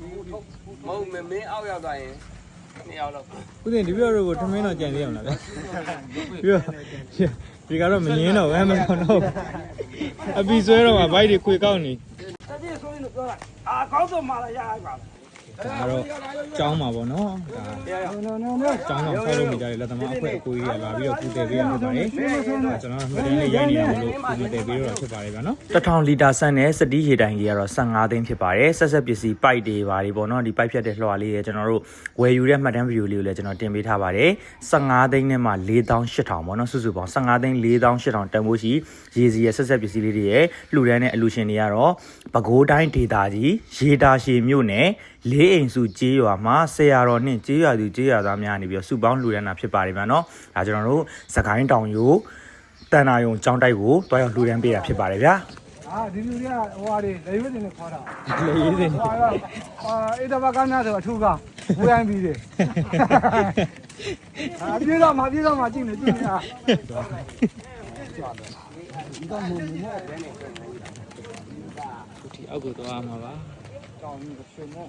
မဟုတ်မမင်းအောက်ရောက်သွားရင်နှစ်ယောက်လောက်ခုတင်ဒီပြောတို့ကိုထမင်းတော့ကြံသေးအောင်လားဗျာပြီးတော့ဒီကတော့မငင်းတော့ဘူးမကောင်းတော့အပီဆွဲတော့မှဘိုက်တွေခွေကောက်နေတပြည့်ဆိုရင်လို့ပြောတာအာကောင်းဆုံးမှလာရရပါဒါတော့ကြောင်းမှာပေါ့နော်ဒါနော်နော်နော် ကျောင်းဆောင်ဆောက်လုပ်နေကြတဲ့လက်သမားအဖွဲ့အကိုကြီးကလာပြီးတော့ပူတယ်ပေးရဖြစ်ပါတယ်။ကျွန်တော်တို့မှတ်တမ်းလေးရိုက်နေတာမလို့ပူတယ်ပေးတော့ဖြစ်ပါတယ်ဗျာနော်။တစ်ထောင်လီတာဆန်နဲ့စတီးရေတိုင်ကြီးကတော့15သိန်းဖြစ်ပါတယ်။ဆက်ဆက်ပစ္စည်းပိုက်တွေပါတွေပေါ့နော်ဒီပိုက်ဖြတ်တဲ့လွှာလေးတွေကျွန်တော်တို့ဝယ်ယူတဲ့မှတ်တမ်းဗီဒီယိုလေးကိုလည်းကျွန်တော်တင်ပေးထားပါတယ်။15သိန်းနဲ့မှ4800ပေါ့နော်စုစုပေါင်း15သိန်း4800တန်ဖိုးရှိရေစီရဲ့ဆက်ဆက်ပစ္စည်းလေးတွေရဲ့လှူဒန်းတဲ့အလူရှင်တွေကတော့ပဲခူးတိုင်းဒေသကြီးရေတာရှည်မြို့နယ်လေးအိမ်စုကျေးရွာမှာဆရာတော်နှင့်ကျေးရွာသူကျေးရွာသားများနေပြီးတော့စုပေါင်းလှူဒန်းတာဖြစ်ပါတယ်ဗျာနော်။ဒါကျွန်တော်တို့စကိုင်းတောင်ရိုးတန်နာယုံကျောင်းတိုက်ကိုတွားရောက်လှူဒန်းပေးတာဖြစ်ပါတယ်ဗျာအာဒီလူတွေကဟိုဟာတွေလေရွေးတင်နေခေါ်တာ။လေရေးစင်အာအာအေတဘကနာဆိုအထူးကဝူတိုင်းပြီးတယ်အာပြေးတော့မှပြေးတော့မှကြည့်နေကြည့်နေအာဒီအောက်ကိုသွားမှာပါတောင်းနေရှင်မော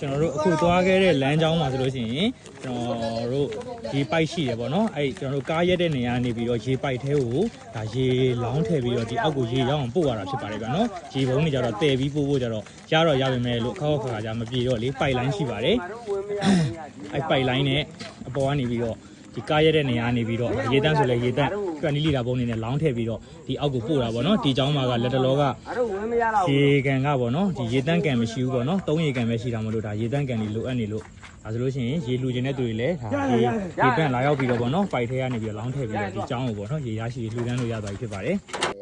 ကျွန်တော်တို့အခုသွားခဲ့တဲ့လမ်းကြောင်းမှာဆိုလို့ရှိရင်ကျွန်တော်တို့ရေပိုက်ရှိတယ်ပေါ့နော်အဲ့ကျွန်တော်တို့ကားရက်တဲ့နေရာနေပြီးတော့ရေပိုက်ထဲကိုဒါရေလောင်းထည့်ပြီးတော့ဒီအောက်ကိုရေရောက်အောင်ပို့ရတာဖြစ်ပါတယ်ဗျာနော်ရေဘုံတွေကြတော့တည်ပြီးပို့ဖို့ကြတော့ရတော့ရပါမယ်လို့ခောက်ခောက်ခါကြမပြေတော့လေပိုက်လိုင်းရှိပါတယ်ငါတို့ဝင်မရဝင်ရကြီးအဲ့ပိုက်လိုင်းနဲ့အပေါ်ကနေပြီးတော့ဒီကားရက်တဲ့နေရာနေပြီးတော့ရေတန်းဆိုလဲရေတန်း 20လီတာပုံနေနဲ့လောင်းထည့်ပြီးတော့ဒီအောက်ကိုပို့တာပေါ့နော်ဒီเจ้าမှာကလက်တလောက ငါတို့ဝင်မရတော့ ရေကန်ကပေါ့နော်ဒီရေတန်းကန်မရှိဘူးပေါ့နော်သုံးရေကန်ပဲရှိတာမလို့ဒါရေတန်းကန်တွေလိုအပ်နေလို့ဒါဆိုလို့ရှိရင်ရေလူကျင်တဲ့သူတွေလည်းဒါရေရေပန့်လာရောက်ပြီးတော့ပေါ့နော်ပိုက်ထဲကနေပြီးတော့လောင်းထည့်ပြီးတော့ဒီเจ้าကိုပေါ့နော်ရေရရှိလှူဒန်းလို့ရသွားပြီဖြစ်ပါတယ်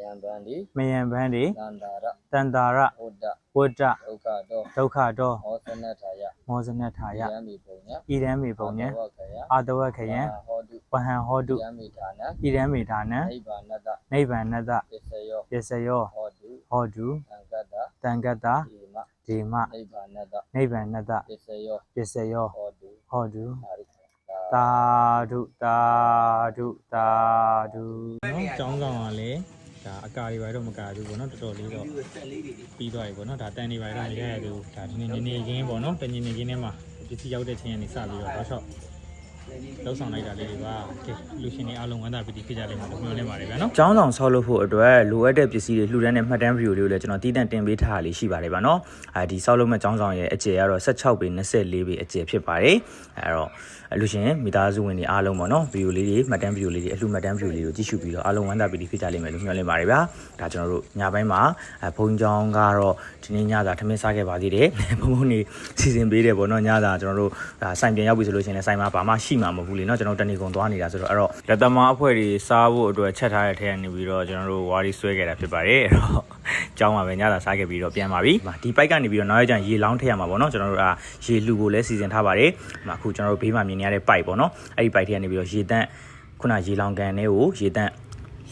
ရံပန်းဒီ မယံပန်းတွေ တန္တာရ တန်တာရ ဟောဒ ဝတ္တ ဒုက္ခတော့ ဒုက္ခတော့ ဟောသနထာယ မောဇနထာယ ယံမိပုံည ဣရန်မေပုံညံ ဝခယ အာတဝခယံ ဟောတု ဝဟံဟောတု ယံမိဌာန ဣရန်မေ ဒါနံနိဗ္ဗာနတနိဗ္ဗာန်နတပစ္စယောပစ္စယောဟောတုဟောတုသံဃတ္တတန်ကတ္တာဒီမဒေမနိဗ္ဗာနတနိဗ္ဗာန်နတပစ္စယောပစ္စယောဟောတုဟောတုအာရိကသာဓုသာဓုသာဓုနော်ကျောင်းဆောင်ကလည်းဒါအကာတွေပါတော့မကာဘူးပေါ့နော်တော်တော်လေးတော့ပြီးသွားပြီပေါ့နော်ဒါတန်နေပါတော့မရရသေးဘူးဒါဒီနေ့နေနေချင်းပေါ့နော်တညနေချင်းထဲမှာပစ္စည်းရောက်တဲ့ချင်းကနေစပြီးတော့တော့ရှော့ လောက်ဆောင်လိုက်တာလေးတွေပါကဲလူရှင်တွေအားလုံးဝမ်းသာပီတိဖြစ်ကြလိမ့်မယ်လို့မျှော်လင့်ပါတယ်ဗျာနော်ကျောင်းဆောင်ဆောက်လုပ်ဖို့အတွက်လိုအပ်တဲ့ပစ္စည်းတွေလှူဒန်းတဲ့မှတ်တမ်းဗီဒီယိုလေးကိုလည်းကျွန်တော်တည်တံ့တင်ပေးထားတာလေးရှိပါတယ်ဗျာနော်အဲဒီဆောက်လုပ်မဲ့ကျောင်းဆောင်ရဲ့အကျယ်ကတော့16ပေ24ပေအကျယ်ဖြစ်ပါတယ်အဲတော့လူရှင်မိသားစုဝင်တွေအားလုံးပေါ့နော်ဗီဒီယိုလေးတွေမှတ်တမ်းဗီဒီယိုလေးတွေအလှူမှတ်တမ်းဗီဒီယိုလေးကိုကြည့်ရှုပြီးတော့အားလုံးဝမ်းသာပီတိဖြစ်ကြလိမ့်မယ်လို့မျှော်လင့်ပါတယ်ဗျာဒါကျွန်တော်တို့ညပိုင်းမှာအဲဘုံကျောင်းကတော့ဒီနေ့ညသာထမင်းစားခဲ့ပါသေးတယ်ဘုံဘုံနေစီစဉ်ပေးတယ်ပေါ့နော်ညသာကျွန်တော်တို့ဒါစိုင်ပြန်ရောက်ပြီဆိုလို့ရှိရင်လည်းစိုင်မှာဘာမှရှိမှာမဟုတ်ဘူးလေနော်ကျွန်တော်တနေကုန်သွားနေတာဆိုတော့အဲ့တော့လက်သမားအဖွဲ့တွေစားဖို့အတွက်ချက်ထားတဲ့ထဲကနေပြီးတော့ကျွန်တော်တို့ဝါရီဆွဲခဲ့တာဖြစ်ပါတယ်အဲ့တော့ကျောင်းမှာပဲညသာစားခဲ့ပြီးတော့ပြန်ပါပြီဒီပိုက်ကနေပြီးတော့နောက်ရကျရင်ရေလောင်းထည့်ရမှာပေါ့နော်ကျွန်တော်တို့ကရေလူကိုလည်းစီစဉ်ထားပါတယ်အခုကျွန်တော်တို့ဘေးမှာမြင်နေရတဲ့ပိုက်ပေါ့နော်အဲ့ဒီပိုက်ထဲကနေပြီးတော့ရေတန့်ခုနရေလောင်ကန်တွေကိုရေတန့်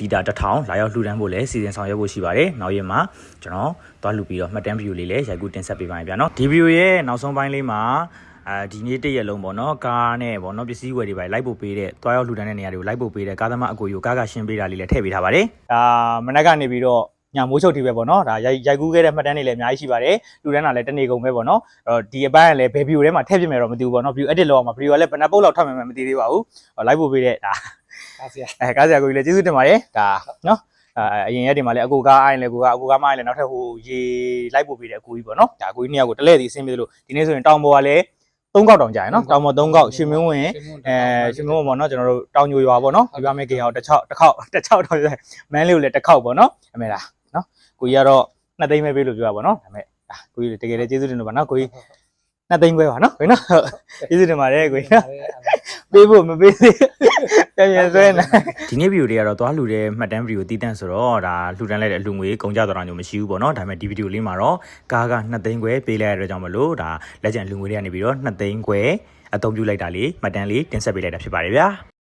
လီတာ1000လာရောက်လှူဒန်းဖို့လည်းစီစဉ်ဆောင်ရွက်ဖို့ရှိပါတယ်။နောက်ရက်မှာကျွန်တော်သွားလှူပြီးတော့မှတ်တမ်းဗီဒီယိုလေးလည်းရိုက်ကူးတင်ဆက်ပေးပါမယ်ဗျာနော်။ဒီဗီဒီယိုရဲ့နောက်ဆုံးပိုင်းလေးမှာ အဲဒီနေ့တစ်ရက်လုံးပေါ့နော်ကားနဲ့ပေါ့နော်ပစ္စည်းဝယ်တွေပါလိုက်ပို့ပေးတဲ့သွားရောက်လှူဒန်းတဲ့နေရာတွေကိုလိုက်ပို့ပေးတဲ့ကားသမားအကိုယူကားကရှင်းပေးတာလေးလည်းထည့်ပေးထားပါတယ်။ဒါမနက်ကနေပြီးတော့ညမိုးချုပ်တီပဲပေါ့နော်ဒါရိုက်ရိုက်ကူးခဲ့တဲ့မှတ်တမ်းတွေလည်းအများကြီးရှိပါတယ်လူတန်းတာလည်းတနေကုန်ပဲပေါ့နော်အဲ့တော့ဒီအပိုင်းကလည်းဘယ်ဗီဒီယိုထဲမှာထည့်ပြမယ်တော့မသိဘူးပေါ့နော်ဗီဒီယို edit လုပ်အောင်မှာဗီဒီယိုကလည်းဘယ်နှပုတ်လောက်ထပ်မယ်မသိသေးပါဘူးဟောလိုက်ပို့ပေးတဲ့ဒါအားဆရာအဲကားဆရာကိုကြီးလည်းကျေးဇူးတင်ပါတယ်ဒါနော်အဲအရင်ရက်ဒီမှာလည်းအကိုကားအိုင်းလည်းကိုကအကိုကားမအိုင်းလည်းနောက်ထပ်ဟိုရေလိုက်ပို့ပေးတဲ့အကိုကြီးပေါ့နော်ဒါအကိုကြီးနှစ်ယောက်ကိုတလဲစီအဆင်းပြေလို့ဒီနေ့ဆိုရင်တောင်ပေါ်ကလည်း ၃កောက်တောင်ကြာရယ်နော်တောင်ပေါ်၃កောက်ရှင်မင်းဝင်အဲရှင်မင်းဝင်ပေါ့နော်ကျွန်တော်တို့တောင်ညိုရွာပေါ့နော်ဒီပါမဲကေအောင်တစ်ချောက်တစ်ခေါက်တစ်ချောက်တော့မန်းလေးကိုလည်းတစ်ခေါက်ပေါ့နော်အမေလားနော်ကိုကြီးကတော့နှစ်သိန်းပဲပေးလို့ပြောတာပေါ့နော်ဒါပေမဲ့ဒါကိုကြီးတကယ်လည်းကျေးဇူးတင်လို့ပါနော်ကိုကြီးနှစ်သိန်းခွဲပါနော်ကိုကြီးနော်ကျေးဇူးတင်ပါတယ်ကိုကြီးနော်ပေးဖို့မပေးသေး ပြန်ပြန်ဆွဲနေဒီနေ့ဗီဒီယိုလေးကတော့သွားလှူတဲ့မှတ်တမ်းဗီဒီယိုတည်တန့်ဆိုတော့ဒါလှူဒန်းလိုက်တဲ့အလူငွေကုန်ကြတော့တာမျိုးမရှိဘူးပေါ့နော်ဒါပေမဲ့ဒီဗီဒီယိုလေးမှာတော့ကားက2သိန်းခွဲပေးလိုက်ရတဲ့ကြောင့်မလို့ဒါလက်ကျန်လူငွေတွေကနေပြီးတော့2သိန်းခွဲအသုံးပြုလိုက်တာလေးမှတ်တမ်းလေးတင်ဆက်ပေးလိုက်တာဖြစ်ပါတယ်ဗျာ